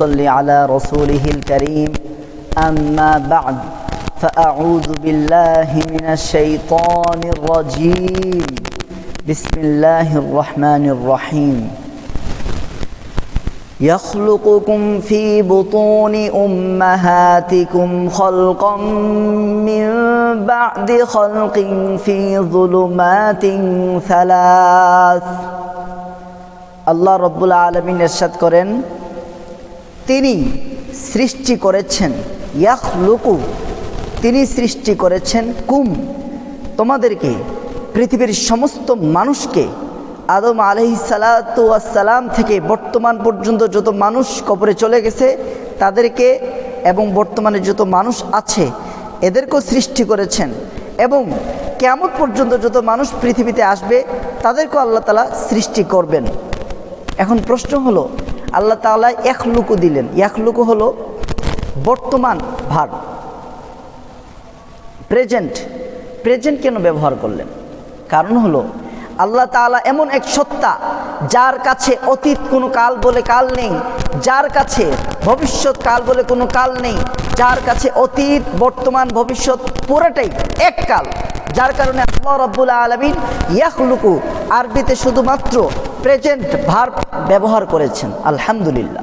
صل على رسوله الكريم أما بعد فأعوذ بالله من الشيطان الرجيم بسم الله الرحمن الرحيم يخلقكم في بطون أمهاتكم خلقا من بعد خلق في ظلمات ثلاث আল্লাহ রব্বুল আলমিন এরশাদ করেন তিনি সৃষ্টি করেছেন। ইয়াখ লুকু তিনি সৃষ্টি করেছেন কুম। তোমাদেরকে, পৃথিবীর সমস্ত মানুষকে আদম আলহি সালাতাম থেকে বর্তমান পর্যন্ত যত মানুষ কবরে চলে গেছে, তাদেরকে এবং বর্তমানে যত মানুষ আছে, এদেরকেও সৃষ্টি করেছেন। এবং কেমন পর্যন্ত যত মানুষ পৃথিবীতে আসবে, তাদেরকেও আল্লাহ তালা সৃষ্টি করবেন। এখন প্রশ্ন হলো আল্লাহ তাআলা লুকু দিলেন। লুকু হলো বর্তমান ভার। প্রেজেন্ট। প্রেজেন্ট কেন ব্যবহার করলেন? কারণ হলো আল্লাহ তাআলা এমন এক সত্তা যার কাছে অতীত কোনো কাল বলে কাল নেই, যার কাছে ভবিষ্যৎ কাল বলে কোনো কাল নেই, যার কাছে অতীত, বর্তমান, ভবিষ্যৎ পুরোটাই এক কাল। যার কারণে আল্লাহ রব্বুল আলমিন ইয়াহলুকু আরবিতে শুধুমাত্র প্রেজেন্ট ভার ব্যবহার করেছেন। আলহামদুলিল্লাহ।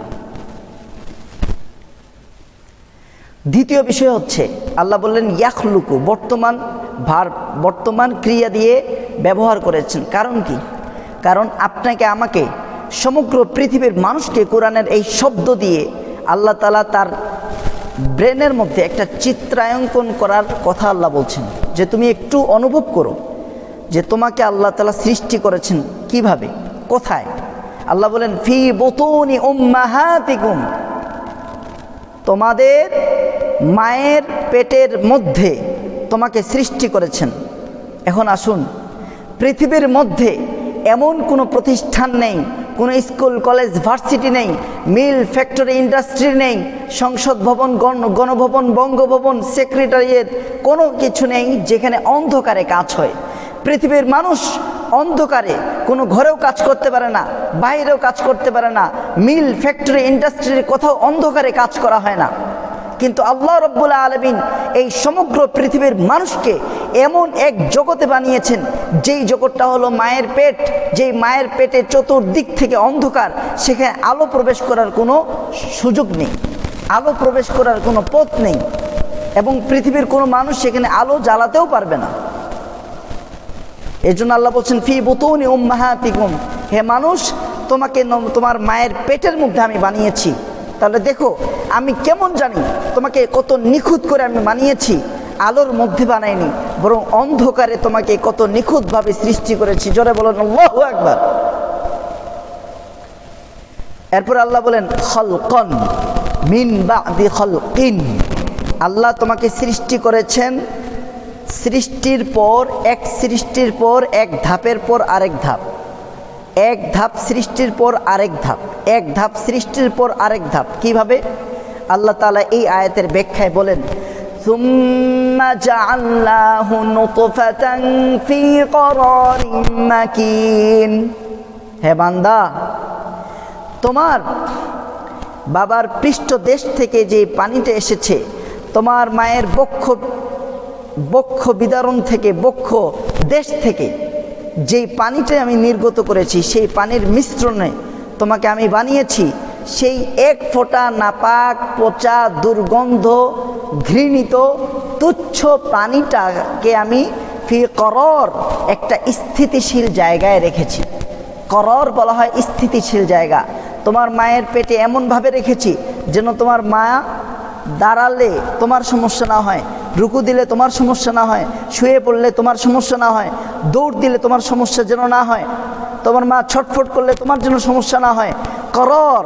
দ্বিতীয় বিষয় হচ্ছে, আল্লাহ বললেন, ইয়াখলুকু বর্তমান ভার বর্তমান ক্রিয়া দিয়ে ব্যবহার করেছেন। কারণ কি? কারণ আপনাকে, আমাকে, সমগ্র পৃথিবীর মানুষকে কোরআনের এই শব্দ দিয়ে আল্লাহ তালা তার ব্রেনের মধ্যে একটা চিত্রায়ঙ্কন করার কথা আল্লাহ বলছেন। যে তুমি একটু অনুভব করো যে তোমাকে আল্লাহ তালা সৃষ্টি করেছেন কীভাবে? কোথায়? আল্লাহ বলেন, ফি বতুনি উম্মাহাতিকুম। তোমাদের মায়ের পেটের মধ্যে তোমাকে সৃষ্টি করেছেন। এখন আসুন, পৃথিবীর মধ্যে এমন কোনো প্রতিষ্ঠান নেই, কোনো স্কুল, কলেজ, ভার্সিটি নেই, মিল, ফ্যাক্টরি, ইন্ডাস্ট্রি নেই, সংসদ ভবন, গণ, গণভবন, বঙ্গভবন, সেক্রেটারিয়েট, কোনো কিছু নেই যেখানে অন্ধকারে কাজ হয়। পৃথিবীর মানুষ অন্ধকারে কোনো ঘরেও কাজ করতে পারে না, বাইরেও কাজ করতে পারে না, মিল ফ্যাক্টরি ইন্ডাস্ট্রির কোথাও অন্ধকারে কাজ করা হয় না। কিন্তু আল্লাহ রব্বুল আলমিন এই সমগ্র পৃথিবীর মানুষকে এমন এক জগতে বানিয়েছেন, যেই জগৎটা হলো মায়ের পেট, যেই মায়ের পেটে চতুর্দিক থেকে অন্ধকার, সেখানে আলো প্রবেশ করার কোনো সুযোগ নেই, আলো প্রবেশ করার কোনো পথ নেই, এবং পৃথিবীর কোনো মানুষ সেখানে আলো জ্বালাতেও পারবে না। এই জন্য আল্লাহ বলছেন, ফি বুতুনি উম্মাহাতিকুম। হে মানুষ, তোমাকে তোমার মায়ের পেটের মধ্যে আমি বানিয়েছি। তাহলে দেখো, আমি কেমন জানি, তোমাকে কত নিখুঁত করে আমি বানিয়েছি, আলোর মধ্যে বানাইনি, বরং অন্ধকারে তোমাকে কত নিখুঁতভাবে সৃষ্টি করেছি। জোরে বলেন, আল্লাহ একবার এরপর আল্লাহ বলেন, খলকন মিন বাদি খলকিন। আল্লাহ তোমাকে সৃষ্টি করেছেন সৃষ্টির পর এক সৃষ্টির পর এক ধাপের পর আরেক ধাপ এক ধাপ সৃষ্টির পর আরেক ধাপ এক ধাপ সৃষ্টির পর আরেক ধাপ কিভাবে আল্লাহ তালা এই আয়াতের ব্যাখ্যায় বলেন ثم جعلناه نطفة في قرار مكين হে বান্দা তোমার বাবার পৃষ্ঠ দেশ থেকে যে পানিটা এসেছে তোমার মায়ের বক্ষ বক্ষ বিদারণ থেকে, বক্ষ দেশ থেকে, যেই পানিটা আমি নির্গত করেছি, সেই পানির মিশ্রণে তোমাকে আমি বানিয়েছি, সেই এক ফোঁটা নাপাক, পচা, দুর্গন্ধ, ঘৃণিত, তুচ্ছ পানিটাকে আমি ফি করর একটা স্থিতিশীল জায়গায় রেখেছি। করর বলা হয় স্থিতিশীল জায়গা। তোমার মায়ের পেটে এমনভাবে রেখেছি যেন তোমার মা দাঁড়ালে তোমার সমস্যা না হয়। রুকু দিলে তোমার সমস্যা না হয়, শুয়ে পড়লে তোমার সমস্যা না হয়, দৌড় দিলে তোমার সমস্যা যেন না হয়, তোমার মা ছটফট করলে তোমার জন্য সমস্যা না হয়, করর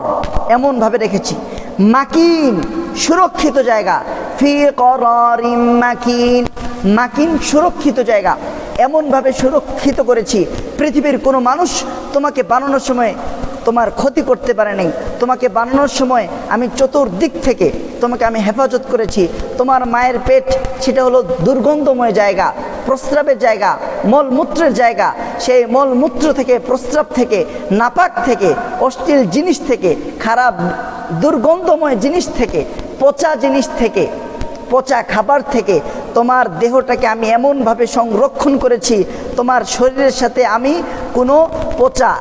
এমনভাবে রেখেছি। মাকিন সুরক্ষিত জায়গা। ফি কররিম মাকিন। মাকিন সুরক্ষিত জায়গা। এমনভাবে সুরক্ষিত করেছি, পৃথিবীর কোনো মানুষ তোমাকে বানানোর সময় তোমার ক্ষতি করতে পারে নাই। তোমাকে বানানোর সময় আমি চতুর্দিক থেকে তোমাকে আমি হেফাজত করেছি। তোমার মায়ের পেট সেটা হলো দুর্গন্ধময় জায়গা, প্রস্রাবের জায়গা, মলমূত্রের জায়গা। সেই মলমূত্র থেকে, প্রস্রাব থেকে, নাপাক থেকে, অশ্লীল জিনিস থেকে, খারাপ দুর্গন্ধময় জিনিস থেকে, পচা জিনিস থেকে, পচা খাবার থেকে তোমার দেহটাকে আমি এমনভাবে সংরক্ষণ করেছি, তোমার শরীরের সাথে আমি কোনো পচা